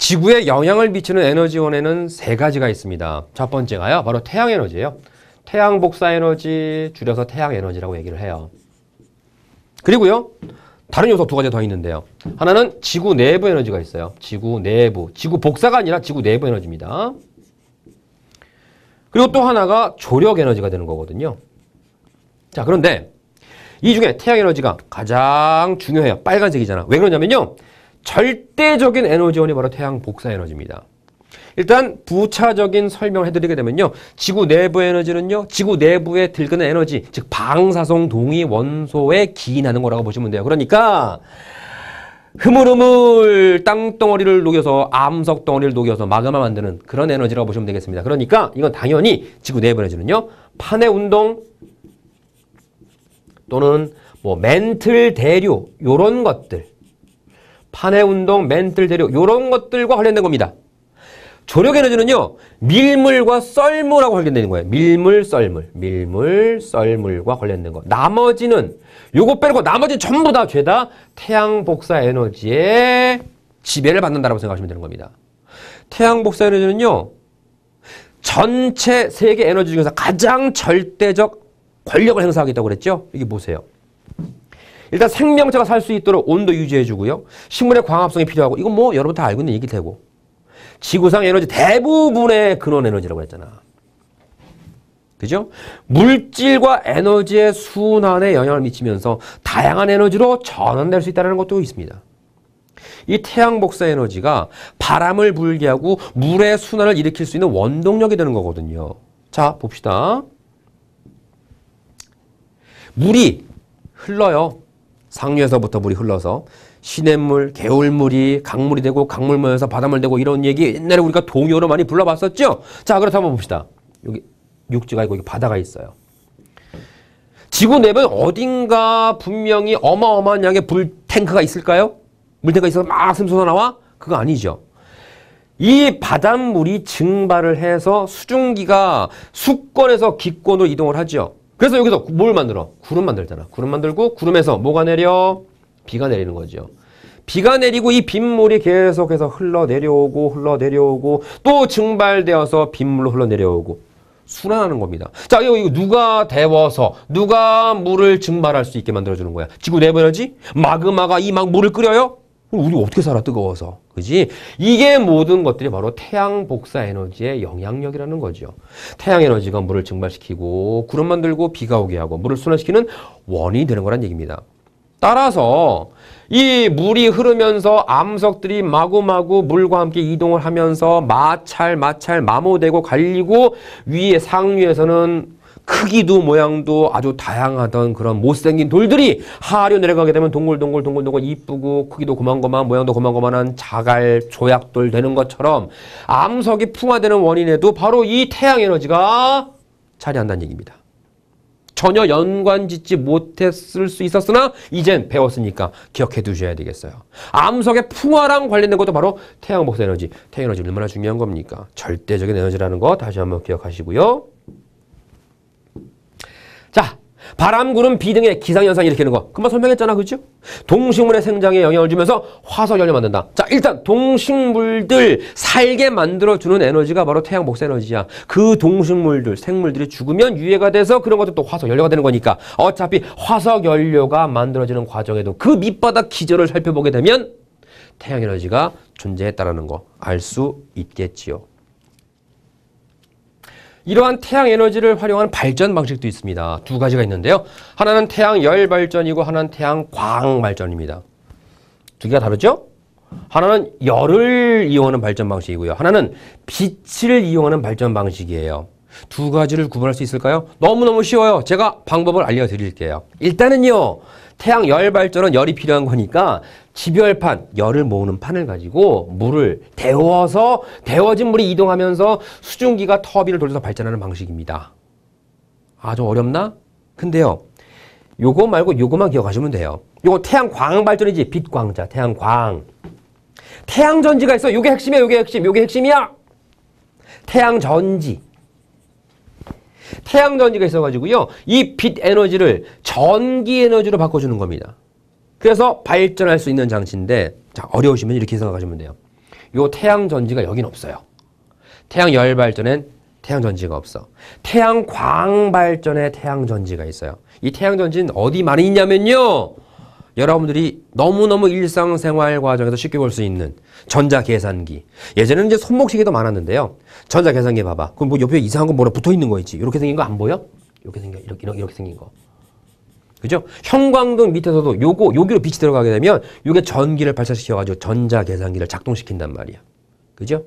지구에 영향을 미치는 에너지원에는 세 가지가 있습니다. 첫 번째가요. 바로 태양 에너지예요. 태양 복사 에너지, 줄여서 태양 에너지라고 얘기를 해요. 그리고요. 다른 요소 두 가지 더 있는데요. 하나는 지구 내부 에너지가 있어요. 지구 내부. 지구 복사가 아니라 지구 내부 에너지입니다. 그리고 또 하나가 조력 에너지가 되는 거거든요. 자, 그런데 이 중에 태양 에너지가 가장 중요해요. 빨간색이잖아. 왜 그러냐면요. 절대적인 에너지원이 바로 태양 복사 에너지입니다. 일단 부차적인 설명을 해드리게 되면요. 지구 내부 에너지는요. 지구 내부에 들끓는 에너지, 즉 방사성 동위 원소에 기인하는 거라고 보시면 돼요. 그러니까 흐물흐물 땅덩어리를 녹여서 암석 덩어리를 녹여서 마그마 만드는 그런 에너지라고 보시면 되겠습니다. 그러니까 이건 당연히 지구 내부 에너지는요. 판의 운동 또는 뭐 멘틀 대류 요런 것들 판의 운동, 멘틀 대류 요런 것들과 관련된 겁니다. 조력 에너지는요. 밀물과 썰물하고 관련되는 거예요. 밀물, 썰물. 밀물, 썰물과 관련된 거. 나머지는 요거 빼고 나머지는 전부 다 죄다 태양 복사 에너지의 지배를 받는다라고 생각하시면 되는 겁니다. 태양 복사 에너지는요. 전체 세계 에너지 중에서 가장 절대적 권력을 행사하겠다고 그랬죠? 이게 보세요. 일단 생명체가 살 수 있도록 온도 유지해주고요. 식물의 광합성이 필요하고 이건 뭐 여러분 다 알고 있는 얘기 되고 지구상 에너지 대부분의 근원 에너지라고 했잖아. 그죠? 물질과 에너지의 순환에 영향을 미치면서 다양한 에너지로 전환될 수 있다는 것도 있습니다. 이 태양 복사 에너지가 바람을 불게 하고 물의 순환을 일으킬 수 있는 원동력이 되는 거거든요. 자, 봅시다. 물이 흘러요. 상류에서부터 물이 흘러서 시냇물, 개울물이 강물이 되고 강물 모여서 바닷물 되고 이런 얘기 옛날에 우리가 동요로 많이 불러봤었죠? 자, 그렇다면 한번 봅시다. 여기 육지가 있고 여기 바다가 있어요. 지구 내부에 어딘가 분명히 어마어마한 양의 불탱크가 있을까요? 물탱크가 있어서 막 샘솟아 나와? 그거 아니죠. 이 바닷물이 증발을 해서 수증기가 수권에서 기권으로 이동을 하죠. 그래서 여기서 뭘 만들어? 구름 만들잖아. 구름 만들고 구름에서 뭐가 내려? 비가 내리는 거죠. 비가 내리고 이 빗물이 계속해서 흘러내려오고 흘러내려오고 또 증발되어서 빗물로 흘러내려오고 순환하는 겁니다. 자, 이거, 누가 데워서 누가 물을 증발할 수 있게 만들어주는 거야? 지구 에너지? 마그마가 이 막 물을 끓여요? 우리 어떻게 살아 뜨거워서? 그지? 이게 모든 것들이 바로 태양 복사 에너지의 영향력이라는 거죠. 태양 에너지가 물을 증발시키고 구름 만들고 비가 오게 하고 물을 순환시키는 원인이 되는 거란 얘기입니다. 따라서 이 물이 흐르면서 암석들이 마구마구 물과 함께 이동을 하면서 마찰 마찰 마모되고 갈리고 위에 상류에서는 크기도 모양도 아주 다양하던 그런 못생긴 돌들이 하류 내려가게 되면 동글동글 동글동글 이쁘고 크기도 고만고만 모양도 고만고만한 자갈 조약돌 되는 것처럼 암석이 풍화되는 원인에도 바로 이 태양 에너지가 차리한다는 얘기입니다. 전혀 연관 짓지 못했을 수 있었으나 이젠 배웠으니까 기억해 두셔야 되겠어요. 암석의 풍화랑 관련된 것도 바로 태양 복사 에너지. 태양 에너지 얼마나 중요한 겁니까? 절대적인 에너지라는 거 다시 한번 기억하시고요. 자, 바람, 구름, 비 등의 기상현상 일으키는 거. 금방 설명했잖아. 그죠? 동식물의 생장에 영향을 주면서 화석연료 만든다. 자, 일단 동식물들 살게 만들어주는 에너지가 바로 태양 복사 에너지야. 그 동식물들, 생물들이 죽으면 유해가 돼서 그런 것도 또 화석연료가 되는 거니까 어차피 화석연료가 만들어지는 과정에도 그 밑바닥 기절을 살펴보게 되면 태양 에너지가 존재했다는 거 알 수 있겠지요. 이러한 태양 에너지를 활용한 발전 방식도 있습니다. 두 가지가 있는데요. 하나는 태양 열 발전이고 하나는 태양 광 발전입니다. 두 개가 다르죠? 하나는 열을 이용하는 발전 방식이고요. 하나는 빛을 이용하는 발전 방식이에요. 두 가지를 구분할 수 있을까요? 너무너무 쉬워요. 제가 방법을 알려드릴게요. 일단은요. 태양 열 발전은 열이 필요한 거니까 집열판, 열을 모으는 판을 가지고 물을 데워서 데워진 물이 이동하면서 수증기가 터비를 돌려서 발전하는 방식입니다. 아주 어렵나? 근데요. 요거 말고 요거만 기억하시면 돼요. 요거 태양광 발전이지. 빛광자, 태양광. 태양전지가 있어. 요게 핵심이야, 요게 핵심. 요게 핵심이야. 태양전지. 태양 전지가 있어가지고요. 이 빛 에너지를 전기 에너지로 바꿔주는 겁니다. 그래서 발전할 수 있는 장치인데 자 어려우시면 이렇게 생각하시면 돼요. 요 태양 전지가 여긴 없어요. 태양 열 발전엔 태양 전지가 없어. 태양 광 발전에 태양 전지가 있어요. 이 태양 전지는 어디 많이 있냐면요. 여러분들이 너무너무 일상생활 과정에서 쉽게 볼 수 있는 전자계산기. 예전에는 이제 손목시계도 많았는데요. 전자계산기 봐봐. 그럼 뭐 옆에 이상한 거 뭐라 붙어 있는 거 있지? 이렇게 생긴 거 안 보여? 이렇게 생겨, 이렇게, 이렇게, 이렇게 생긴 거. 그죠? 형광등 밑에서도 요거, 여기로 빛이 들어가게 되면 요게 전기를 발사시켜가지고 전자계산기를 작동시킨단 말이야. 그죠?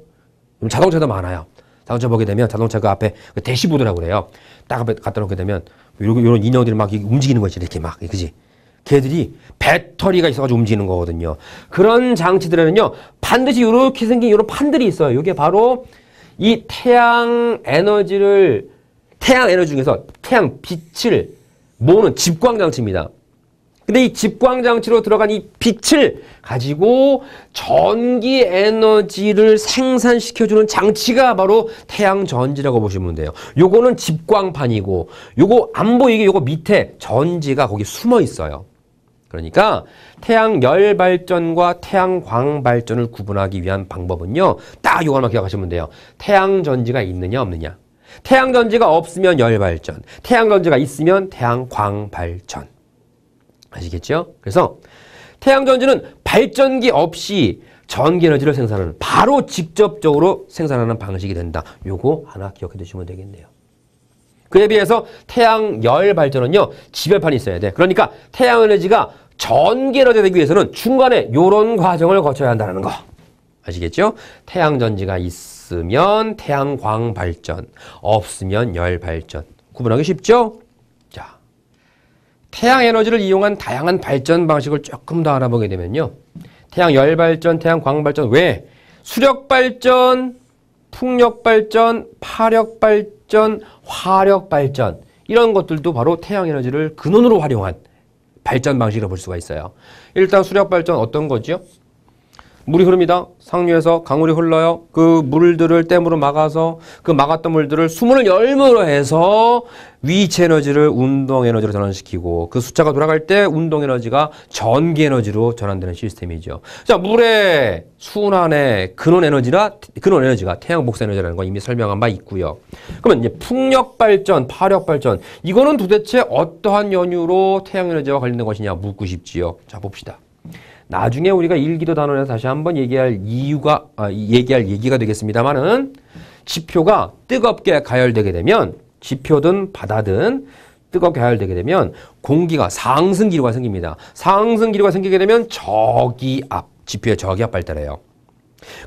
그럼 자동차도 많아요. 자동차 보게 되면 자동차 그 앞에 그 대시보드라고 그래요. 딱 앞에 갖다 놓게 되면 요런, 인형들이 막 움직이는 거지. 이렇게 막. 그지? 걔들이 배터리가 있어가지고 움직이는 거거든요. 그런 장치들에는요, 반드시 이렇게 생긴 이런 판들이 있어요. 이게 바로 이 태양 에너지를, 태양 에너지 중에서 태양 빛을 모으는 집광 장치입니다. 근데 이 집광 장치로 들어간 이 빛을 가지고 전기 에너지를 생산시켜주는 장치가 바로 태양 전지라고 보시면 돼요. 요거는 집광판이고, 요거 안 보이게 요거 밑에 전지가 거기 숨어 있어요. 그러니까 태양 열 발전과 태양광 발전을 구분하기 위한 방법은요. 딱 이거만 기억하시면 돼요. 태양 전지가 있느냐 없느냐. 태양 전지가 없으면 열 발전, 태양 전지가 있으면 태양광 발전. 아시겠죠? 그래서 태양 전지는 발전기 없이 전기 에너지를 생산하는 바로 직접적으로 생산하는 방식이 된다. 요거 하나 기억해 두시면 되겠네요. 그에 비해서 태양 열 발전은요, 지별판이 있어야 돼. 그러니까 태양 에너지가 에너지 되기 위해서는 중간에 요런 과정을 거쳐야 한다는 거. 아시겠죠? 태양 전지가 있으면 태양광 발전, 없으면 열 발전. 구분하기 쉽죠? 자. 태양 에너지를 이용한 다양한 발전 방식을 조금 더 알아보게 되면요. 태양 열 발전, 태양광 발전 외 수력 발전, 풍력 발전, 파력 발전, 화력 발전 이런 것들도 바로 태양 에너지를 근원으로 활용한 발전 방식으로 볼 수가 있어요. 일단 수력 발전 어떤 거죠? 물이 흐릅니다. 상류에서 강물이 흘러요. 그 물들을 댐으로 막아서 그 막았던 물들을 수문을 열므로 해서 위치 에너지를 운동 에너지로 전환시키고 그 숫자가 돌아갈 때 운동 에너지가 전기 에너지로 전환되는 시스템이죠. 자, 물의 순환의 근원 에너지나 근원 에너지가 태양 복사 에너지라는 거 이미 설명한 바 있고요. 그러면 이제 풍력 발전, 파력 발전 이거는 도대체 어떠한 연유로 태양 에너지와 관련된 것이냐 묻고 싶지요. 자, 봅시다. 나중에 우리가 일기도 단원에서 다시 한번 얘기할 이유가 아, 얘기할 얘기가 되겠습니다만은 지표가 뜨겁게 가열되게 되면 지표든 바다든 뜨겁게 가열되게 되면 공기가 상승 기류가 생깁니다. 상승 기류가 생기게 되면 저기압 지표의 저기압 발달해요.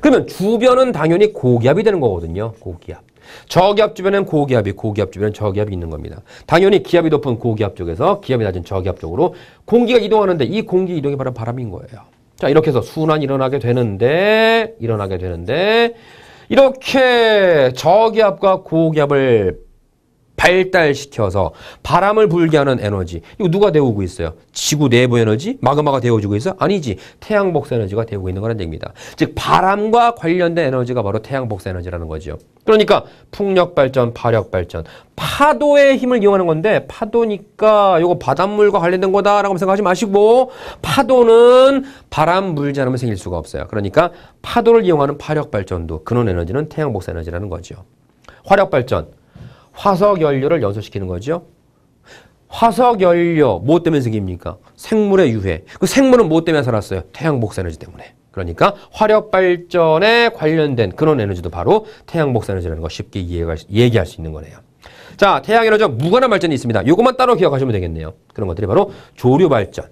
그러면 주변은 당연히 고기압이 되는 거거든요. 고기압. 저기압 주변엔 고기압이, 고기압 주변엔 저기압이 있는 겁니다. 당연히 기압이 높은 고기압 쪽에서 기압이 낮은 저기압 쪽으로 공기가 이동하는데 이 공기 이동이 바로 바람인 거예요. 자, 이렇게 해서 순환이 일어나게 되는데, 일어나게 되는데, 이렇게 저기압과 고기압을 발달시켜서 바람을 불게 하는 에너지. 이거 누가 데우고 있어요? 지구 내부 에너지? 마그마가 데워주고 있어? 아니지. 태양 복사 에너지가 데우고 있는 거라는 얘기입니다. 즉 바람과 관련된 에너지가 바로 태양 복사 에너지라는 거죠. 그러니까 풍력 발전, 파력 발전, 파도의 힘을 이용하는 건데 파도니까 이거 바닷물과 관련된 거다라고 생각하지 마시고 파도는 바람 불지 않으면 생길 수가 없어요. 그러니까 파도를 이용하는 파력 발전도 근원 에너지는 태양 복사 에너지라는 거죠. 화력 발전 화석 연료를 연소시키는 거죠. 화석 연료 뭐 때문에 생깁니까? 생물의 유해. 그 생물은 뭐 때문에 살았어요? 태양 복사 에너지 때문에. 그러니까 화력 발전에 관련된 그런 에너지도 바로 태양 복사 에너지라는 거 쉽게 이해할, 얘기할 수 있는 거네요. 자, 태양 에너지와 무관한 발전이 있습니다. 이것만 따로 기억하시면 되겠네요. 그런 것들이 바로 조류 발전,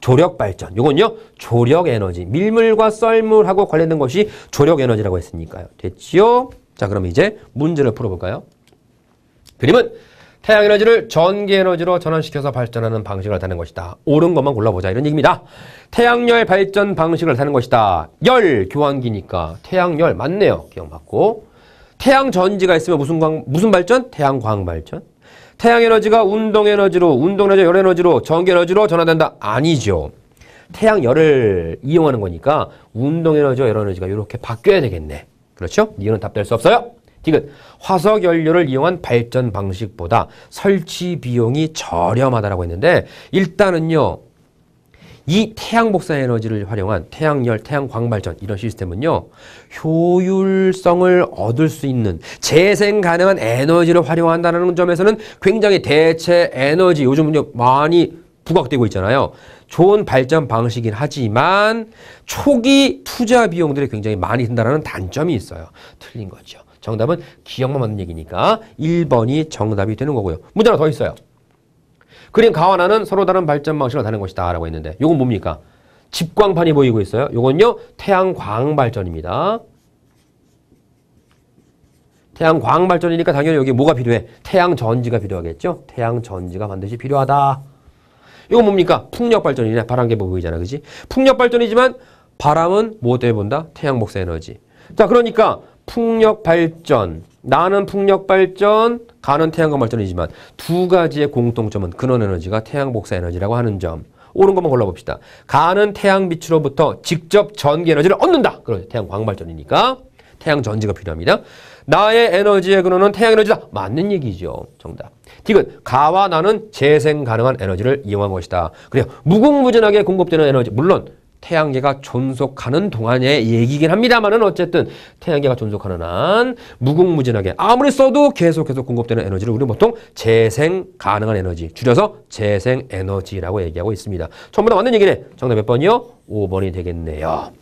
조력 발전. 이건요, 조력 에너지. 밀물과 썰물하고 관련된 것이 조력 에너지라고 했으니까요. 됐지요? 자, 그럼 이제 문제를 풀어볼까요? 그림은 태양 에너지를 전기 에너지로 전환시켜서 발전하는 방식을 나타낸 것이다. 옳은 것만 골라보자. 이런 얘기입니다. 태양열 발전 방식을 나타낸 것이다. 열 교환기니까 태양열 맞네요. 기억 맞고. 태양 전지가 있으면 무슨 광, 무슨 발전? 태양광 발전. 태양 에너지가 운동 에너지로, 운동 에너지, 열 에너지로, 전기 에너지로 전환된다. 아니죠. 태양 열을 이용하는 거니까 운동 에너지와 열 에너지가 이렇게 바뀌어야 되겠네. 그렇죠? 이유는 답될 수 없어요. 디귿 화석 연료를 이용한 발전 방식보다 설치 비용이 저렴하다라고 했는데 일단은요. 이 태양 복사 에너지를 활용한 태양열, 태양 광발전 이런 시스템은요. 효율성을 얻을 수 있는 재생 가능한 에너지를 활용한다는 점에서는 굉장히 대체 에너지 요즘은요 많이 부각되고 있잖아요. 좋은 발전 방식이긴 하지만 초기 투자 비용들이 굉장히 많이 든다는 단점이 있어요. 틀린 거죠. 정답은 기억만 맞는 얘기니까 1번이 정답이 되는 거고요. 문제 하나 더 있어요. 그림 가와나는 서로 다른 발전 방식을 다는 것이다 라고 했는데 이건 뭡니까? 집광판이 보이고 있어요. 이건요 태양광 발전입니다. 태양 광 발전이니까 당연히 여기 뭐가 필요해? 태양 전지가 필요하겠죠? 태양 전지가 반드시 필요하다. 이건 뭡니까? 풍력 발전이네. 바람개보 보이잖아. 그지? 풍력 발전이지만 바람은 뭐 때문에 본다? 태양 복사 에너지. 자, 그러니까 풍력 발전, 나는 풍력 발전, 가는 태양광 발전이지만 두 가지의 공통점은 근원 에너지가 태양 복사 에너지라고 하는 점. 옳은 것만 골라봅시다. 가는 태양 빛으로부터 직접 전기 에너지를 얻는다. 그러죠. 태양 광발전이니까 태양 전지가 필요합니다. 나의 에너지의 근원은 태양 에너지다. 맞는 얘기죠. 정답. 디귿 가와 나는 재생 가능한 에너지를 이용한 것이다. 그래요. 무궁무진하게 공급되는 에너지 물론 태양계가 존속하는 동안의 얘기긴 합니다만은 어쨌든 태양계가 존속하는 한 무궁무진하게 아무리 써도 계속 계속 공급되는 에너지를 우리는 보통 재생 가능한 에너지 줄여서 재생 에너지라고 얘기하고 있습니다. 전부 다 맞는 얘기네. 정답 몇 번이요? 5번이 되겠네요.